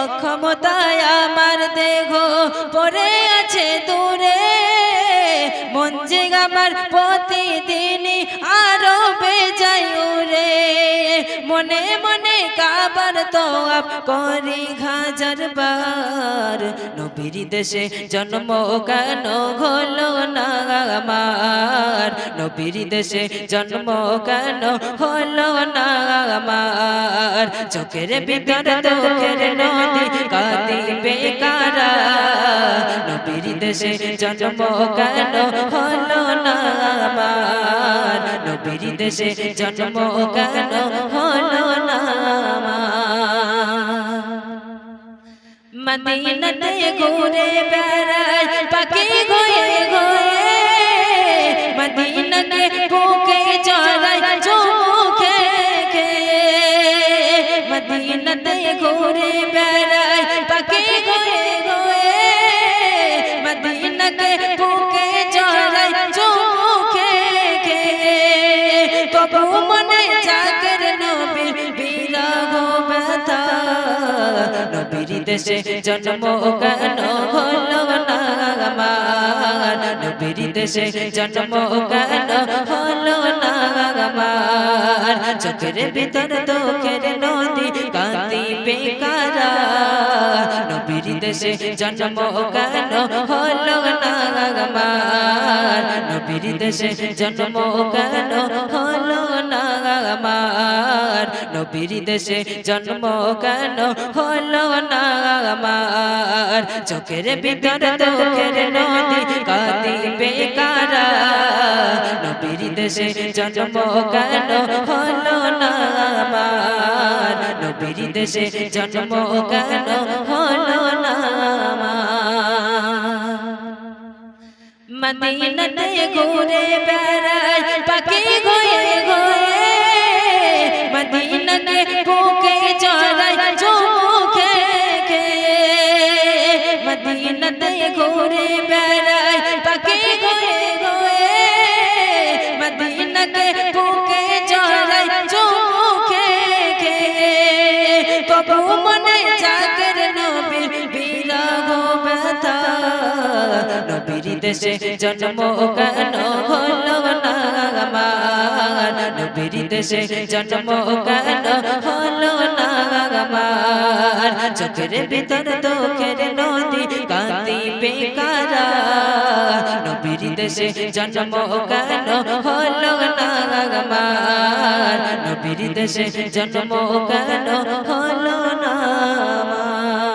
অক্ষমতায় আমার দেহ পরে আছে দূরে। মন যে আমার প্রতিদিনই আরও বেজাই উরে মনে মনে কাবার তো আপ করি হাজার বার। নবীর দেশে জন্ম কেন হলো না আমার? নবীর দেশে জন্ম কেন হলো না আমার? চোখের ভিতর তোকের নদী কাঁদি বেকারা নবীর দেশে জন্ম কেন হলো না আমার? নবীর দেশে জন্ম কেন হলো না মদিনাতে ঘুরে বেড়ায় পাখি গয়ে দেশে জন্ম কেন হলো না আমার নবীর দেশে জন্ম কেন হলো না আমার চোখের ভিতর তোখের নদী কান্দি বেকারা। নবীর দেশে জন্ম কেন হলো না আমার নবীর দেশে জন্ম কেন হলো নবীর দেশে জন্ম কেন হলো না আমার? চোখের ভিতর তোখের নদী কাঁদি বেকারা নবীর দেশে জন্ম কেন হলো না আমার? নবীর দেশে জন্ম কেন হলো না মদিনাতে ঘুরে বেড়ায় পাখি গয়ে গয়ে ঘুরে বেড়ায় পাখি গয়ে গয়ে মদিনাকে বুকে চড়াই চুমুখে খেয়ে। তবু মনে জাগর নবীর বিরহ ব্যথা। নবীর দেশে জন্ম কেন হলো না আমার? নবীর দেশে জন্ম কেন হলো না আমার? চোখের ভিতর তোখের নদী কান্দি বেকারা। নবীর দেশে জন্ম কেন হলো না নবীর দেশে জন্ম কেন হলো